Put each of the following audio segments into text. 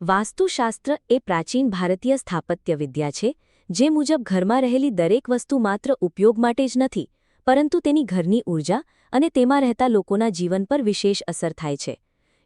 વાસ્તુશાસ્ત્ર એ પ્રાચીન ભારતીય સ્થાપત્ય વિદ્યા છે, જે મુજબ ઘરમાં રહેલી દરેક વસ્તુ માત્ર ઉપયોગ માટે જ નથી, પરંતુ તેની ઘરની ઊર્જા અને તેમાં રહેતા લોકોના જીવન પર વિશેષ અસર થાય છે.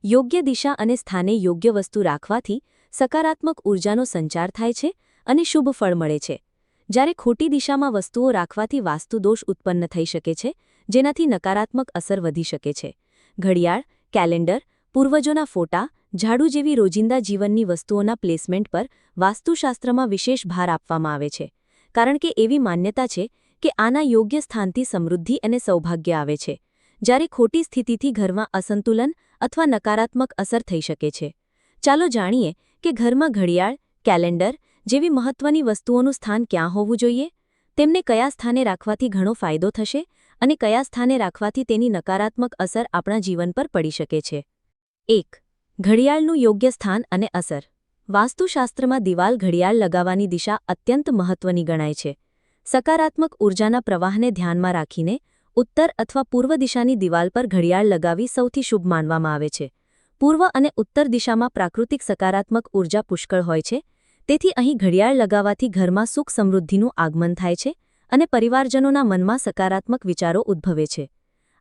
યોગ્ય દિશા અને સ્થાને યોગ્ય વસ્તુ રાખવાથી સકારાત્મક ઊર્જાનો સંચાર થાય છે અને શુભ ફળ મળે છે. જ્યારે ખોટી દિશામાં વસ્તુઓ રાખવાથી વાસ્તુદોષ ઉત્પન્ન થઈ શકે છે, જેનાથી નકારાત્મક અસર વધી શકે છે. ઘડિયાળ, કેલેન્ડર, પૂર્વજોના ફોટા ઝાડુ જેવી રોજિંદા જીવનની વસ્તુઓના પ્લેસમેન્ટ પર વાસ્તુશાસ્ત્રમાં વિશેષ ભાર આપવામાં આવે છે, કારણ કે એવી માન્યતા છે કે આના યોગ્ય સ્થાનથી સમૃદ્ધિ અને સૌભાગ્ય આવે છે, જ્યારે ખોટી સ્થિતિથી ઘરમાં અસંતુલન અથવા નકારાત્મક અસર થઈ શકે છે. ચાલો જાણીએ કે ઘરમાં ઘડિયાળ, કેલેન્ડર જેવી મહત્વની વસ્તુઓનું સ્થાન ક્યાં હોવું જોઈએ? તેમને કયા સ્થાને રાખવાથી ઘણો ફાયદો થશે અને કયા સ્થાને રાખવાથી તેની નકારાત્મક અસર આપણા જીવન પર પડી શકે છે? એક ઘડિયાળનું યોગ્ય સ્થાન અને અસર. વાસ્તુશાસ્ત્રમાં દિવાલ ઘડિયાળ લગાવવાની દિશા અત્યંત મહત્વની ગણાય છે. સકારાત્મક ઊર્જાના પ્રવાહને ધ્યાનમાં રાખીને ઉત્તર અથવા પૂર્વ દિશાની દિવાલ પર ઘડિયાળ લગાવી સૌથી શુભ માનવામાં આવે છે. પૂર્વ અને ઉત્તર દિશામાં પ્રાકૃતિક સકારાત્મક ઊર્જા પુષ્કળ હોય છે, તેથી અહીં ઘડિયાળ લગાવવાથી ઘરમાં સુખ સમૃદ્ધિનું આગમન થાય છે અને પરિવારજનોના મનમાં સકારાત્મક વિચારો ઉદ્ભવે છે.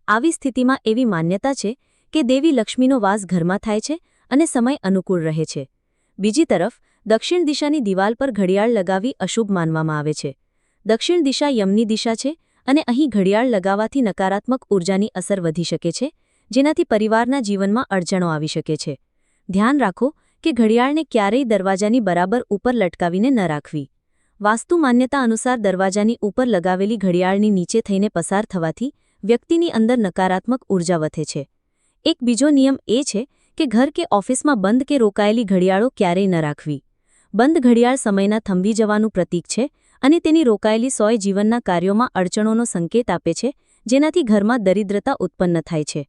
આવી સ્થિતિમાં એવી માન્યતા છે કે દેવી લક્ષ્મીનો વાસ ઘરમાં થાય છે અને સમય અનુકૂળ રહે છે. બીજી તરફ, દક્ષિણ દિશાની દિવાલ પર ઘડિયાળ લગાવી અશુભ માનવામાં આવે છે. દક્ષિણ દિશા યમની દિશા છે અને અહીં ઘડિયાળ લગાવવાથી નકારાત્મક ઊર્જાની અસર વધી શકે છે, જેનાથી પરિવારના જીવનમાં અડચણો આવી શકે છે. ધ્યાન રાખો કે ઘડિયાળને ક્યારેય દરવાજાની બરાબર ઉપર લટકાવીને ન રાખવી. વાસ્તુ માન્યતા અનુસાર દરવાજાની ઉપર લગાવેલી ઘડિયાળની નીચે થઈને પસાર થવાથી વ્યક્તિની અંદર નકારાત્મક ઊર્જા વધે છે. એક બીજો નિયમ એ છે કે ઘર કે ઓફિસમાં બંધ કે રોકાયેલી ઘડિયાળો ક્યારેય ન રાખવી. બંધ ઘડિયાળ સમયના થંભી જવાનું પ્રતીક છે અને તેની રોકાયેલી સોય જીવનના કાર્યોમાં અડચણોનો સંકેત આપે છે, જેનાથી ઘરમાં દરિદ્રતા ઉત્પન્ન થાય છે.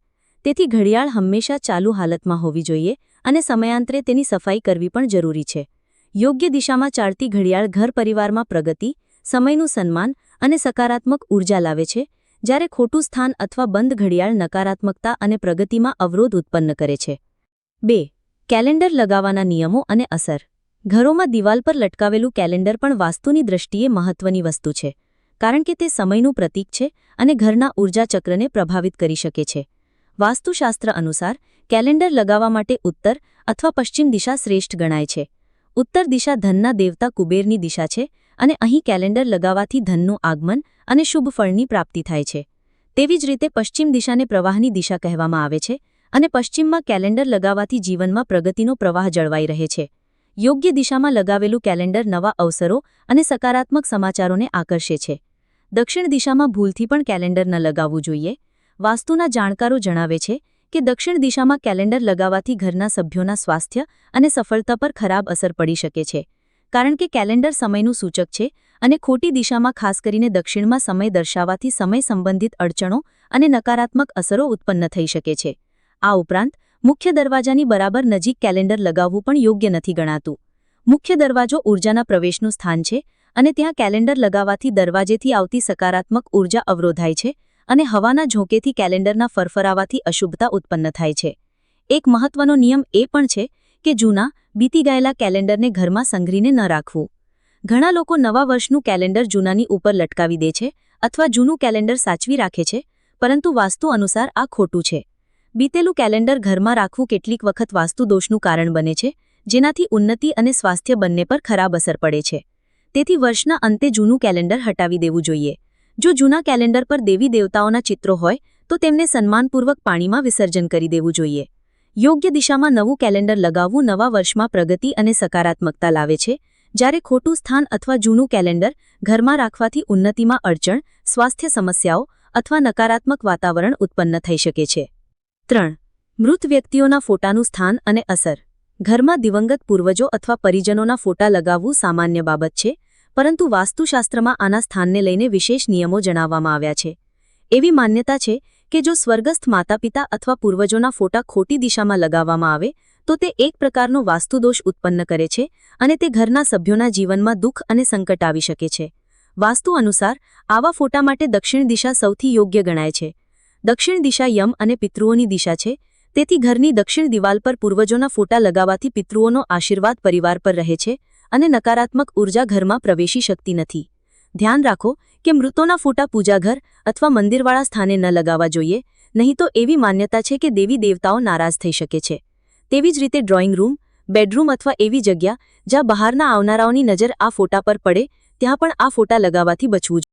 તેથી ઘડિયાળ હંમેશા ચાલુ હાલતમાં હોવી જોઈએ અને સમયાંતરે તેની સફાઈ કરવી પણ જરૂરી છે. યોગ્ય દિશામાં ચાલતી ઘડિયાળ ઘર પરિવારમાં પ્રગતિ, સમયનું સન્માન અને સકારાત્મક ઊર્જા લાવે છે, જ્યારે ખોટું સ્થાન અથવા બંધ ઘડિયાળ નકારાત્મકતા અને પ્રગતિમાં અવરોધ ઉત્પન્ન કરે છે. બે, કેલેન્ડર લગાવવાના નિયમો અને અસર. ઘરોમાં દિવાલ પર લટકાવેલું કેલેન્ડર પણ વાસ્તુની દ્રષ્ટિએ મહત્વની વસ્તુ છે, કારણ કે તે સમયનું પ્રતીક છે અને ઘરના ઊર્જા ચક્રને પ્રભાવિત કરી શકે છે. વાસ્તુશાસ્ત્ર અનુસાર, કેલેન્ડર લગાવવા માટે ઉત્તર અથવા પશ્ચિમ દિશા શ્રેષ્ઠ ગણાય છે. ઉત્તર દિશા ધનના દેવતા કુબેરની દિશા છે અને અહીં કેલેન્ડર લગાવવાથી ધનનું આગમન અને શુભ ફળની પ્રાપ્તિ થાય છે. તેવી જ રીતે પશ્ચિમ દિશાને પ્રવાહની દિશા કહેવામાં આવે છે અને પશ્ચિમમાં કેલેન્ડર લગાવવાથી જીવનમાં પ્રગતિનો પ્રવાહ જળવાઈ રહે છે. યોગ્ય દિશામાં લગાવેલું કેલેન્ડર નવા અવસરો અને સકારાત્મક સમાચારોને આકર્ષે છે. દક્ષિણ દિશામાં ભૂલથી પણ કેલેન્ડર ન લગાવવું જોઈએ. વાસ્તુના જાણકારો જણાવે છે કે દક્ષિણ દિશામાં કેલેન્ડર લગાવવાથી ઘરના સભ્યોના સ્વાસ્થ્ય અને સફળતા પર ખરાબ અસર પડી શકે છે. કારણ કે કેલેન્ડર સમયનું સૂચક છે અને ખોટી દિશામાં ખાસ કરીને દક્ષિણમાં સમય દર્શાવવાથી સમય સંબંધિત અડચણો અને નકારાત્મક અસરો ઉત્પન્ન થઈ શકે છે. આ ઉપરાંત, મુખ્ય દરવાજાની બરાબર નજીક કેલેન્ડર લગાવવું પણ યોગ્ય નથી ગણાતું. મુખ્ય દરવાજો ઉર્જાના પ્રવેશનું સ્થાન છે અને ત્યાં કેલેન્ડર લગાવવાથી દરવાજેથી આવતી સકારાત્મક ઊર્જા અવરોધાય છે અને હવાના ઝોંકેથી કેલેન્ડરના ફરફરાવાથી અશુભતા ઉત્પન્ન થાય છે. એક મહત્વનો નિયમ એ પણ છે કે જૂના, બીતી ગયેલા કેલેન્ડરને ઘરમાં સંઘરીને ન રાખવું. ઘણા લોકો નવા વર્ષનું કેલેન્ડર જૂનાની ઉપર લટકાવી દે છે અથવા જૂનું કેલેન્ડર સાચવી રાખે છે, પરંતુ વાસ્તુ અનુસાર આ ખોટું છે. બીતેલું કેલેન્ડર ઘરમાં રાખવું કેટલીક વખત વાસ્તુદોષનું કારણ બને છે, જેનાથી ઉન્નતિ અને સ્વાસ્થ્ય બંને પર ખરાબ અસર પડે છે. તેથી વર્ષના અંતે જૂનું કેલેન્ડર હટાવી દેવું જોઈએ. જો જૂના કેલેન્ડર પર દેવી દેવતાઓના ચિત્રો હોય, તો તેમને સન્માનપૂર્વક પાણીમાં વિસર્જન કરી દેવું જોઈએ. યોગ્ય દિશામાં નવું કેલેન્ડર લગાવવું નવા વર્ષમાં પ્રગતિ અને સકારાત્મકતા લાવે છે. જ્યારે ખોટું સ્થાન અથવા જૂનું કેલેન્ડર ઘરમાં રાખવાથી ઉન્નતિમાં અડચણ, સ્વાસ્થ્ય સમસ્યાઓ અથવા નકારાત્મક વાતાવરણ ઉત્પન્ન થઈ શકે છે. ત્રણ. મૃત વ્યક્તિઓના ફોટાનું સ્થાન અને અસર. ઘરમાં દિવંગત પૂર્વજો અથવા પરિજનોના ફોટા લગાવવું સામાન્ય બાબત છે, પરંતુ વાસ્તુશાસ્ત્રમાં આના સ્થાનને લઈને વિશેષ નિયમો જણાવવામાં આવ્યા છે. એવી માન્યતા છે કે જો સ્વર્ગસ્થ માતાપિતા અથવા પૂર્વજોના ફોટા ખોટી દિશામાં લગાવવામાં આવે, તો તે એક પ્રકારનો વાસ્તુદોષ ઉત્પન્ન કરે છે અને તે ઘરના સભ્યોના જીવનમાં દુઃખ અને સંકટ આવી શકે છે. વાસ્તુ અનુસાર, આવા ફોટા માટે દક્ષિણ દિશા સૌથી યોગ્ય ગણાય છે. દક્ષિણ દિશા યમ અને પિતૃઓની દિશા છે. તેથી ઘરની દક્ષિણ દિવાલ પર પૂર્વજોના ફોટા લગાવવાથી પિતૃઓનો આશીર્વાદ પરિવાર પર રહે છે અને નકારાત્મક ઊર્જા ઘરમાં પ્રવેશી શકતી નથી. ધ્યાન રાખો કે મૃતોના ફોટા પૂજાઘર અથવા મંદિરવાળા સ્થાને ન લગાવવા જોઈએ, નહીં તો એવી માન્યતા છે કે દેવી દેવતાઓ નારાજ થઈ શકે છે. તેવી જ રીતે ડ્રોઈંગ રૂમ, બેડરૂમ અથવા એવી જગ્યા જ્યાં બહારના આવનારાઓની નજર આ ફોટા પર પડે, ત્યાં પણ આ ફોટા લગાવવાથી બચવું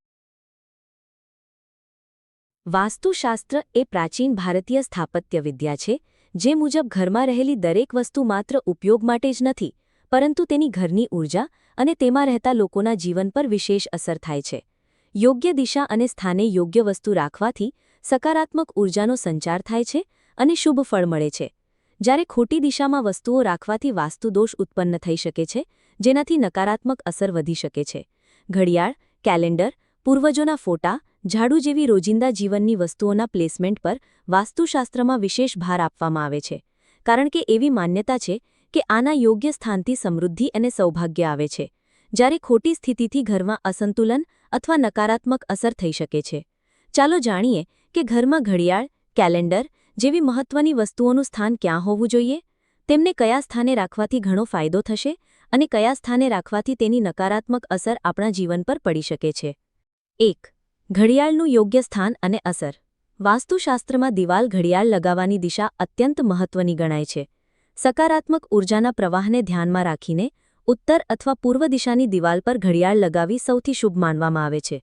વાસ્તુશાસ્ત્ર એ પ્રાચીન ભારતીય સ્થાપત્ય વિદ્યા છે, જે મુજબ ઘરમાં રહેલી દરેક વસ્તુ માત્ર ઉપયોગ માટે જ નથી, પરંતુ તેની ઘરની ઊર્જા અને તેમાં રહેતા લોકોના જીવન પર વિશેષ અસર થાય છે. યોગ્ય દિશા અને સ્થાને યોગ્ય વસ્તુ રાખવાથી સકારાત્મક ઊર્જાનો સંચાર થાય છે અને શુભ ફળ મળે છે. જ્યારે ખોટી દિશામાં વસ્તુઓ રાખવાથી વાસ્તુદોષ ઉત્પન્ન થઈ શકે છે, જેનાથી નકારાત્મક અસર વધી શકે છે. ઘડિયાળ, કેલેન્ડર, પૂર્વજોના ફોટા ઝાડુ જેવી રોજિંદા જીવનની વસ્તુઓના પ્લેસમેન્ટ પર વાસ્તુશાસ્ત્રમાં વિશેષ ભાર આપવામાં આવે છે. કારણ કે એવી માન્યતા છે કે આના યોગ્ય સ્થાનથી સમૃદ્ધિ અને સૌભાગ્ય આવે છે. જ્યારે ખોટી સ્થિતિથી ઘરમાં અસંતુલન અથવા નકારાત્મક અસર થઈ શકે છે. ચાલો જાણીએ કે ઘરમાં ઘડિયાળ, કેલેન્ડર જેવી મહત્વની વસ્તુઓનું સ્થાન ક્યાં હોવું જોઈએ? તેમને કયા સ્થાને રાખવાથી ઘણો ફાયદો થશે અને કયા સ્થાને રાખવાથી તેની નકારાત્મક અસર આપણા જીવન પર પડી શકે છે? એક ઘડિયાળનું યોગ્ય સ્થાન અને અસર. વાસ્તુશાસ્ત્રમાં દિવાલ ઘડિયાળ લગાવવાની દિશા અત્યંત મહત્વની ગણાય છે. સકારાત્મક ઊર્જાના પ્રવાહને ધ્યાનમાં રાખીને ઉત્તર અથવા પૂર્વ દિશાની દિવાલ પર ઘડિયાળ લગાવી સૌથી શુભ માનવામાં આવે છે.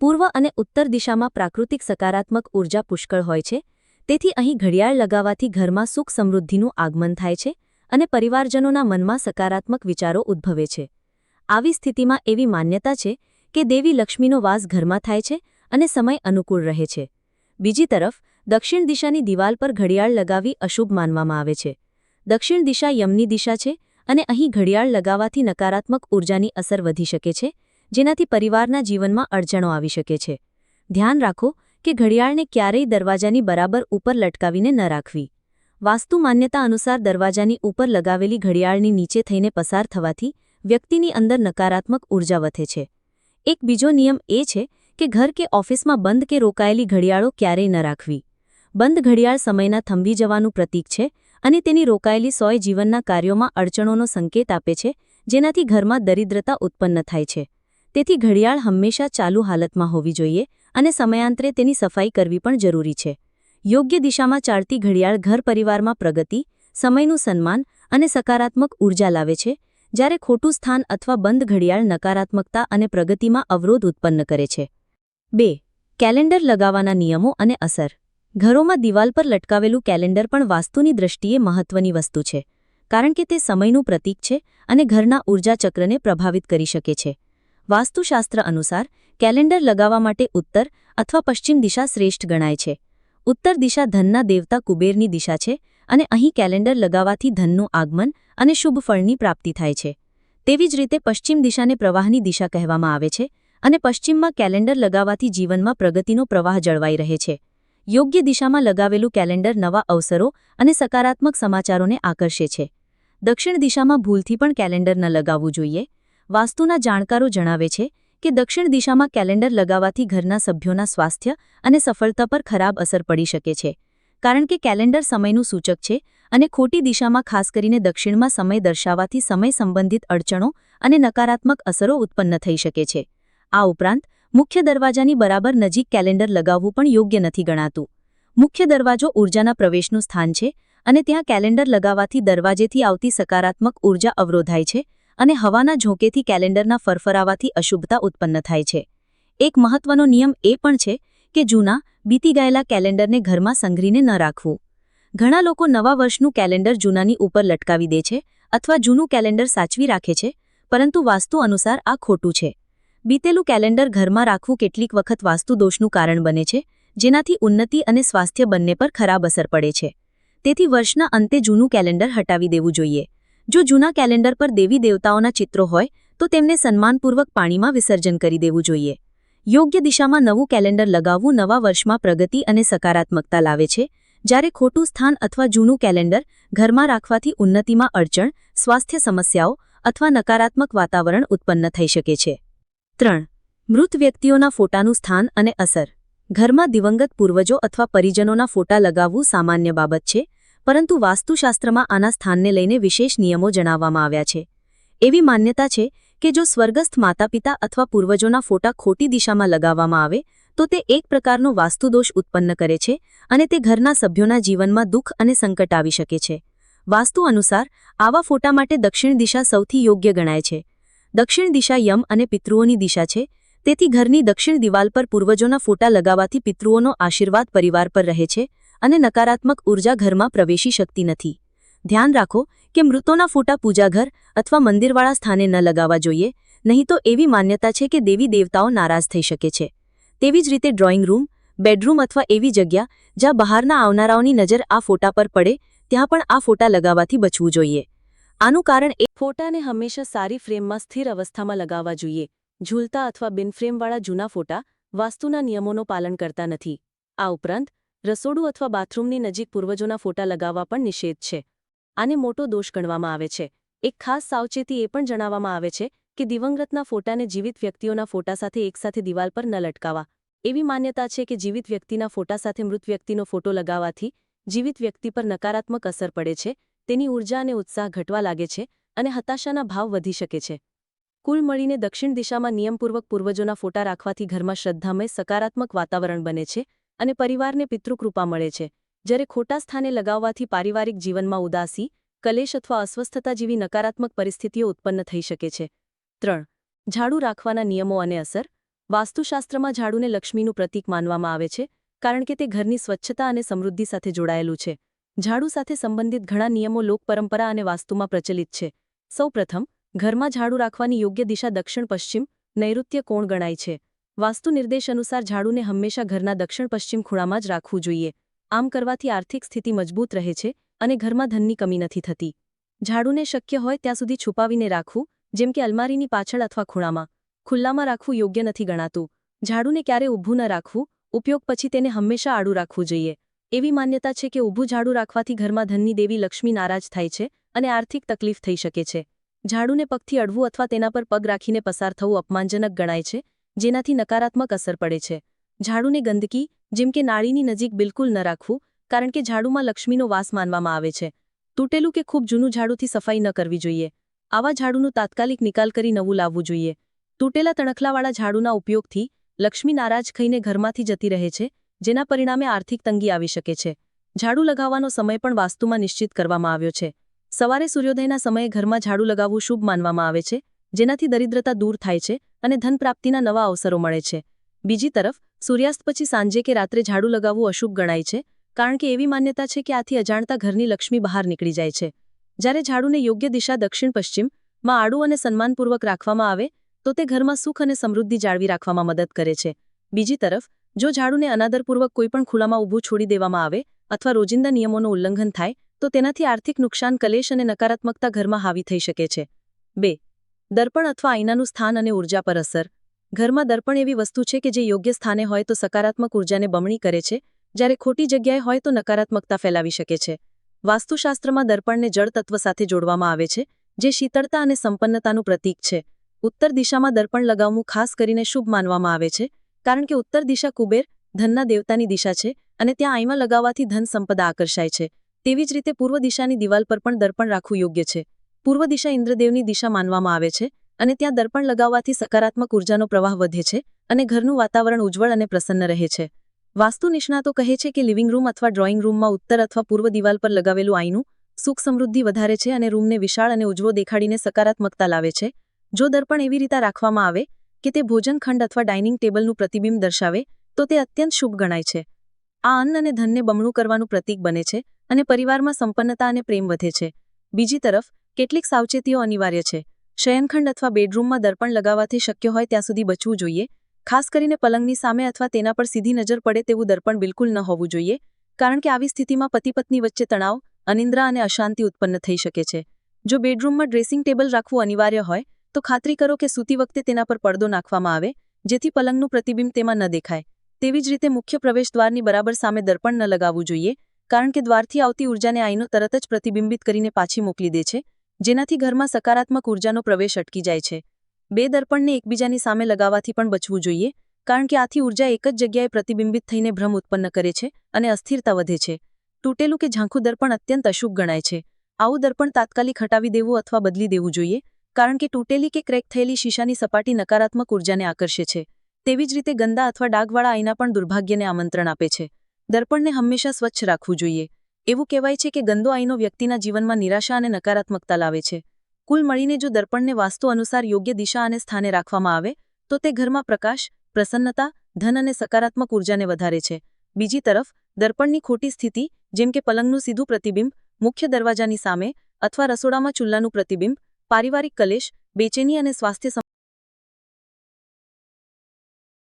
પૂર્વ અને ઉત્તર દિશામાં પ્રાકૃતિક સકારાત્મક ઊર્જા પુષ્કળ હોય છે, તેથી અહીં ઘડિયાળ લગાવવાથી ઘરમાં સુખ સમૃદ્ધિનું આગમન થાય છે અને પરિવારજનોના મનમાં સકારાત્મક વિચારો ઉદ્ભવે છે. આવી સ્થિતિમાં એવી માન્યતા છે કે દેવી લક્ષ્મીનો વાસ ઘરમાં થાય છે અને સમય અનુકૂળ રહે છે. બીજી તરફ, દક્ષિણ દિશાની દિવાલ પર ઘડિયાળ લગાવી અશુભ માનવામાં આવે છે. દક્ષિણ દિશા યમની દિશા છે અને અહીં ઘડિયાળ લગાવવાથી નકારાત્મક ઊર્જાની અસર વધી શકે છે, જેનાથી પરિવારના જીવનમાં અડચણો આવી શકે છે. ધ્યાન રાખો કે ઘડિયાળને ક્યારેય દરવાજાની બરાબર ઉપર લટકાવીને ન રાખવી. વાસ્તુ માન્યતા અનુસાર દરવાજાની ઉપર લગાવેલી ઘડિયાળની નીચે થઈને પસાર થવાથી વ્યક્તિની અંદર નકારાત્મક ઊર્જા વધે છે. એક બીજો નિયમ એ છે કે ઘર કે ઓફિસમાં બંધ કે રોકાયેલી ઘડિયાળો ક્યારેય ન રાખવી. બંધ ઘડિયાળ સમયના થંભી જવાનું પ્રતીક છે અને તેની રોકાયેલી સોય જીવનના કાર્યોમાં અડચણોનો સંકેત આપે છે, જેનાથી ઘરમાં દરિદ્રતા ઉત્પન્ન થાય છે. તેથી ઘડિયાળ હંમેશા ચાલુ હાલતમાં હોવી જોઈએ અને સમયાંતરે તેની સફાઈ કરવી પણ જરૂરી છે. યોગ્ય દિશામાં ચાલતી ઘડિયાળ ઘર પરિવારમાં પ્રગતિ, સમયનું સન્માન અને સકારાત્મક ઊર્જા લાવે છે જ્યારે ખોટું સ્થાન અથવા બંધ ઘડિયાળ નકારાત્મકતા અને પ્રગતિમાં અવરોધ ઉત્પન્ન કરે છે. બે, કેલેન્ડર લગાવવાના નિયમો અને અસર. ઘરોમાં દિવાલ પર લટકાવેલું કેલેન્ડર પણ વાસ્તુની દ્રષ્ટિએ મહત્વની વસ્તુ છે, કારણ કે તે સમયનું પ્રતીક છે અને ઘરના ઊર્જા ચક્રને પ્રભાવિત કરી શકે છે. વાસ્તુશાસ્ત્ર અનુસાર, કેલેન્ડર લગાવવા માટે ઉત્તર અથવા પશ્ચિમ દિશા શ્રેષ્ઠ ગણાય છે. ઉત્તર દિશા ધનના દેવતા કુબેરની દિશા છે અને અહીં કેલેન્ડર લગાવવાથી ધનનું આગમન અને શુભ ફળની પ્રાપ્તિ થાય છે. તેવી જ રીતે પશ્ચિમ દિશાને પ્રવાહની દિશા કહેવામાં આવે છે અને પશ્ચિમમાં કેલેન્ડર લગાવવાથી જીવનમાં પ્રગતિનો પ્રવાહ જળવાઈ રહે છે. યોગ્ય દિશામાં લગાવેલું કેલેન્ડર નવા અવસરો અને સકારાત્મક સમાચારોને આકર્ષે છે. દક્ષિણ દિશામાં ભૂલથી પણ કેલેન્ડર ન લગાવવું જોઈએ. વાસ્તુના જાણકારો જણાવે છે કે દક્ષિણ દિશામાં કેલેન્ડર લગાવવાથી ઘરના સભ્યોના સ્વાસ્થ્ય અને સફળતા પર ખરાબ અસર પડી શકે છે. કારણ કે કેલેન્ડર સમયનું સૂચક છે અને ખોટી દિશામાં ખાસ કરીને દક્ષિણમાં સમય દર્શાવવાથી સમય સંબંધિત અડચણો અને નકારાત્મક અસરો ઉત્પન્ન થઈ શકે છે. આ ઉપરાંત, મુખ્ય દરવાજાની બરાબર નજીક કેલેન્ડર લગાવવું પણ યોગ્ય નથી ગણાતું. મુખ્ય દરવાજો ઊર્જાના પ્રવેશનું સ્થાન છે અને ત્યાં કેલેન્ડર લગાવવાથી દરવાજેથી આવતી સકારાત્મક ઊર્જા અવરોધાય છે અને હવાના ઝોંકેથી કેલેન્ડરના ફરફરાવાથી અશુભતા ઉત્પન્ન થાય છે. એક મહત્વનો નિયમ એ પણ છે કે જૂના, બીતી ગયેલા કેલેન્ડરને ઘરમાં સંઘરીને ન રાખવું. ઘણા લોકો નવા વર્ષનું કેલેન્ડર જૂનાની ઉપર લટકાવી દે છે અથવા જૂનું કેલેન્ડર સાચવી રાખે છે, પરંતુ વાસ્તુ અનુસાર આ ખોટું છે. બીતેલું કેલેન્ડર ઘરમાં રાખવું કેટલીક વખત વાસ્તુ દોષનું કારણ બને છે, જેનાથી ઉન્નતિ અને સ્વાસ્થ્ય બંને પર ખરાબ અસર પડે છે. તેથી વર્ષના અંતે જૂનું કેલેન્ડર હટાવી દેવું જોઈએ. જો જૂના કેલેન્ડર પર દેવી દેવતાઓના ચિત્રો હોય, તો તેમને સન્માનપૂર્વક પાણીમાં વિસર્જન કરી દેવું જોઈએ. યોગ્ય દિશામાં નવું કેલેન્ડર લગાવવું નવા વર્ષમાં પ્રગતિ અને સકારાત્મકતા લાવે છે જ્યારે ખોટું સ્થાન અથવા જૂનું કેલેન્ડર ઘરમાં રાખવાથી ઉન્નતિમાં અડચણ, સ્વાસ્થ્ય સમસ્યાઓ અથવા નકારાત્મક વાતાવરણ ઉત્પન્ન થઈ શકે છે. ત્રણ. મૃત વ્યક્તિઓના ફોટાનું સ્થાન અને અસર. ઘરમાં દિવંગત પૂર્વજો અથવા પરિજનોના ફોટા લગાવવું સામાન્ય બાબત છે, પરંતુ વાસ્તુશાસ્ત્રમાં આના સ્થાનને લઈને વિશેષ નિયમો જણાવવામાં આવ્યા છે. એવી માન્યતા છે કે જો સ્વર્ગસ્થ માતાપિતા અથવા પૂર્વજોના ફોટા ખોટી દિશામાં લગાવવામાં આવે તો તે એક પ્રકારનો વાસ્તુદોષ ઉત્પન્ન કરે છે અને તે ઘરના સભ્યોના જીવનમાં દુઃખ અને સંકટ આવી શકે છે. વાસ્તુ અનુસાર, આવા ફોટા માટે દક્ષિણ દિશા સૌથી યોગ્ય ગણાય છે. દક્ષિણ દિશા યમ અને પિતૃઓની દિશા છે. તેથી ઘરની દક્ષિણ દિવાલ પર પૂર્વજોના ફોટા લગાવવાથી પિતૃઓનો આશીર્વાદ પરિવાર પર રહે છે અને નકારાત્મક ઊર્જા ઘરમાં પ્રવેશી શકતી નથી. ધ્યાન રાખો કે મૃતોના ફોટા પૂજાઘર અથવા મંદિરવાળા સ્થાને ન લગાવવા જોઈએ, નહીં તો એવી માન્યતા છે કે દેવી દેવતાઓ નારાજ થઈ શકે છે. તેવી જ રીતે ડ્રોઈંગ રૂમ બેડરૂમ અથવા એવી જગ્યા જ્યાં બહારના આવનારાઓની નજર આ ફોટા પર પડે, ત્યાં પણ આ ફોટા લગાવવાથી બચવું જોઈએ. આનું કારણ એ, ફોટાને હંમેશા સારી ફ્રેમમાં સ્થિર અવસ્થામાં લગાવવા જોઈએ. ઝૂલતા અથવા બિનફ્રેમવાળા જૂના ફોટા વાસ્તુના નિયમોનું પાલન કરતા નથી. આ ઉપરાંત, રસોડું અથવા બાથરૂમની નજીક પૂર્વજોના ફોટા લગાવવા પણ નિષેધ છે. આને મોટો દોષ ગણવામાં આવે છે. એક ખાસ સાવચેતી એ પણ જણાવવામાં આવે છે કે દિવંગતના ફોટાને જીવિત વ્યક્તિઓના ફોટા સાથે એકસાથે દિવાલ પર ન લટકાવા એવી માન્યતા છે કે જીવિત વ્યક્તિના ફોટા સાથે મૃત વ્યક્તિનો ફોટો લગાવવાથી જીવિત વ્યક્તિ પર નકારાત્મક અસર પડે છે, તેની ઊર્જા અને ઉત્સાહ ઘટવા લાગે છે અને હતાશાના ભાવ વધી શકે છે. કુલ મળીને દક્ષિણ દિશામાં નિયમપૂર્વક પૂર્વજોના ફોટા રાખવાથી ઘરમાં શ્રદ્ધામય, સકારાત્મક વાતાવરણ બને છે અને પરિવારને પિતૃકૃપા મળે છે. જ્યારે ખોટા સ્થાને લગાવવાથી પારિવારિક જીવનમાં ઉદાસી, કલેશ અથવા અસ્વસ્થતા જેવી નકારાત્મક પરિસ્થિતિઓ ઉત્પન્ન થઈ શકે છે. ત્રણ. ઝાડુ રાખવાના નિયમો અને અસર. વાસ્તુશાસ્ત્રમાં ઝાડુને લક્ષ્મીનું પ્રતીક માનવામાં આવે છે, કારણ કે તે ઘરની સ્વચ્છતા અને સમૃદ્ધિ સાથે જોડાયેલું છે. ઝાડુ સાથે સંબંધિત ઘણા નિયમો લોકપરંપરા અને વાસ્તુમાં પ્રચલિત છે. સૌપ્રથમ ઘરમાં ઝાડુ રાખવાની યોગ્ય દિશા દક્ષિણ પશ્ચિમ, નૈઋત્ય કોણ ગણાય છે? વાસ્તુ નિર્દેશ અનુસાર ઝાડુને હંમેશા ઘરના દક્ષિણ પશ્ચિમ ખૂણામાં જ રાખવું જોઈએ. આમ કરવાથી આર્થિક સ્થિતિ મજબૂત રહે છે અને ઘરમાં ધનની કમી નથી થતી. ઝાડુને શક્ય હોય ત્યાં સુધી છુપાવીને રાખવું જેમ કે અલમારીની પાછળ અથવા ખૂણામાં. ખુલ્લામાં રાખવું યોગ્ય નથી ગણાતું. ઝાડુને ક્યારે ઊભું ન રાખવું. ઉપયોગ પછી તેને હંમેશા આડું રાખવું જોઈએ. એવી માન્યતા છે કે ઊભું ઝાડુ રાખવાથી ઘરમાં ધનની દેવી લક્ષ્મી નારાજ થાય છે અને આર્થિક તકલીફ થઈ શકે છે. ઝાડુને પગથી અડવું અથવા તેના પર પગ રાખીને પસાર થવું અપમાનજનક ગણાય છે, જેનાથી નકારાત્મક અસર પડે છે. ઝાડુને ગંદકી, જેમ કે નાળીની નજીક બિલકુલ ન રાખવું, કારણ કે ઝાડુમાં લક્ષ્મીનો વાસ માનવામાં આવે છે. તૂટેલું કે ખૂબ જૂનું ઝાડુથી સફાઈ ન કરવી જોઈએ. આવા ઝાડુનું તાત્કાલિક નિકાલ કરી નવું લાવવું જોઈએ. તૂટેલા તણખલાવાળા ઝાડુના ઉપયોગથી લક્ષ્મી નારાજ ખઈને ઘરમાંથી જતી રહે છે, જેના પરિણામે આર્થિક તંગી આવી શકે છે. ઝાડુ લગાવવાનો સમય પણ વાસ્તુમાં નિશ્ચિત કરવામાં આવ્યો છે. સવારે સૂર્યોદયના સમયે ઘરમાં ઝાડુ લગાવવું શુભ માનવામાં આવે છે, જેનાથી દરિદ્રતા દૂર થાય છે અને ધન પ્રાપ્તિના નવા અવસરો મળે છે. બીજી તરફ, સૂર્યાસ્ત પછી સાંજે કે રાત્રે ઝાડુ લગાવવું અશુભ ગણાય છે, કારણ કે એવી માન્યતા છે કે આથી અજાણતા ઘરની લક્ષ્મી બહાર નીકળી જાય છે. જ્યારે ઝાડુને યોગ્ય દિશા દક્ષિણ પશ્ચિમમાં આડું અને સન્માનપૂર્વક રાખવામાં આવે, તો તે ઘરમાં સુખ અને સમૃદ્ધિ જાળવી રાખવામાં મદદ કરે છે. બીજી તરફ, જો ઝાડુને અનાદરપૂર્વક કોઈપણ ખુલ્લામાં ઊભું છોડી દેવામાં આવે અથવા રોજિંદા નિયમોનું ઉલ્લંઘન થાય, તો તેનાથી આર્થિક નુકસાન, કલેશ અને નકારાત્મકતા ઘરમાં હાવી થઈ શકે છે. બે, દર્પણ અથવા આઈનાનું સ્થાન અને ઊર્જા પર અસર. ઘરમાં દર્પણ એવી વસ્તુ છે કે જે યોગ્ય સ્થાને હોય તો સકારાત્મક ઉર્જાને બમણી કરે છે, જ્યારે ખોટી જગ્યાએ હોય તો નકારાત્મકતા ફેલાવી શકે છે. વાસ્તુશાસ્ત્રમાં દર્પણને જળ તત્વ સાથે જોડવામાં આવે છે, જે શીતળતા અને સંપન્નતાનું પ્રતીક છે. ઉત્તર દિશામાં દર્પણ લગાવવું ખાસ કરીને શુભ માનવામાં આવે છે, કારણ કે ઉત્તર દિશા કુબેર ધનના દેવતાની દિશા છે અને ત્યાં આઈમાં લગાવવાથી ધન સંપદા આકર્ષાય છે. તેવી જ રીતે પૂર્વ દિશાની દિવાલ પર પણ દર્પણ રાખવું યોગ્ય છે. પૂર્વ દિશા ઇન્દ્રદેવની દિશા માનવામાં આવે છે અને ત્યાં દર્પણ લગાવવાથી સકારાત્મક ઉર્જાનો પ્રવાહ વધે છે અને ઘરનું વાતાવરણ ઉજ્જવળ અને પ્રસન્ન રહે છે. વાસ્તુ નિષ્ણાતો કહે છે કે લિવિંગ રૂમ અથવા ડ્રોઈંગ રૂમમાં ઉત્તર અથવા પૂર્વ દિવાલ પર લગાવેલું આઈનું સુખ સમૃદ્ધિ વધારે છે અને રૂમને વિશાળ અને ઉજવો દેખાડીને સકારાત્મકતા લાવે છે. જો દર્પણ એવી રીતે રાખવામાં આવે કે તે ભોજનખંડ અથવા ડાઇનિંગ ટેબલનું પ્રતિબિંબ દર્શાવે, તો તે અત્યંત શુભ ગણાય છે. આ અન્ન અને ધનને બમણું કરવાનું પ્રતીક બને છે અને પરિવારમાં સંપન્નતા અને પ્રેમ વધે છે. બીજી તરફ, કેટલીક સાવચેતીઓ અનિવાર્ય છે. શયનખંડ અથવા બેડરૂમમાં દર્પણ લગાવવાથી શક્ય હોય ત્યાં સુધી બચવું જોઈએ ખાસ કરીને પલંગની સામે અથવા તેના પર સીધી નજર પડે તેવું દર્પણ બિલકુલ ન હોવું જોઈએ, કારણ કે આવી સ્થિતિમાં પતિ પત્ની વચ્ચે તણાવ, અનિંદ્રા અને અશાંતિ ઉત્પન્ન થઈ શકે છે. જો બેડરૂમમાં ડ્રેસિંગ ટેબલ રાખવું અનિવાર્ય હોય, તો ખાતરી કરો કે સૂતી વખતે તેના પર પડદો નાખવામાં આવે, જેથી પલંગનું પ્રતિબિંબ તેમાં ન દેખાય. તેવી જ રીતે મુખ્ય પ્રવેશદ્વારની બરાબર સામે દર્પણ ન લગાવવું જોઈએ, કારણ કે દ્વારથી આવતી ઉર્જાને આઈનો તરત જ પ્રતિબિંબિત કરીને પાછી મોકલી દે છે, જેનાથી ઘરમાં સકારાત્મક ઉર્જાનો પ્રવેશ અટકી જાય છે. બે દર્પણને એકબીજાની સામે લગાવવાથી પણ બચવું જોઈએ, કારણ કે આથી ઊર્જા એક જ જગ્યાએ પ્રતિબિંબિત થઈને ભ્રમ ઉત્પન્ન કરે છે અને અસ્થિરતા વધે છે. તૂટેલું કે ઝાંખું દર્પણ અત્યંત અશુભ ગણાય છે. આવું દર્પણ તાત્કાલિક હટાવી દેવું અથવા બદલી દેવું જોઈએ, કારણ કે તૂટેલી કે ક્રેક થયેલી શીશાની સપાટી નકારાત્મક ઉર્જાને આકર્ષે છે. તેવી જ રીતે ગંદા અથવા ડાઘવાળા આઈના પણ દુર્ભાગ્યને આમંત્રણ આપે છે. દર્પણને હંમેશા સ્વચ્છ રાખવું જોઈએ. એવું કહેવાય છે કે ગંદો આઈનો વ્યક્તિના જીવનમાં નિરાશા અને નકારાત્મકતા લાવે છે. કુલ મળીને જો દર્પણને વાસ્તુ અનુસાર યોગ્ય દિશા અને સ્થાને રાખવામાં આવે, તો તે ઘરમાં પ્રકાશ, પ્રસન્નતા, ધન અને સકારાત્મક ઉર્જાને વધારે છે. બીજી તરફ, દર્પણની ખોટી સ્થિતિ, જેમ કે પલંગનું સીધું પ્રતિબિંબ, મુખ્ય દરવાજાની સામે અથવા રસોડામાં ચૂલ્લાનું પ્રતિબિંબ, પારિવારિક કલેશ, બેચેની અને સ્વાસ્થ્ય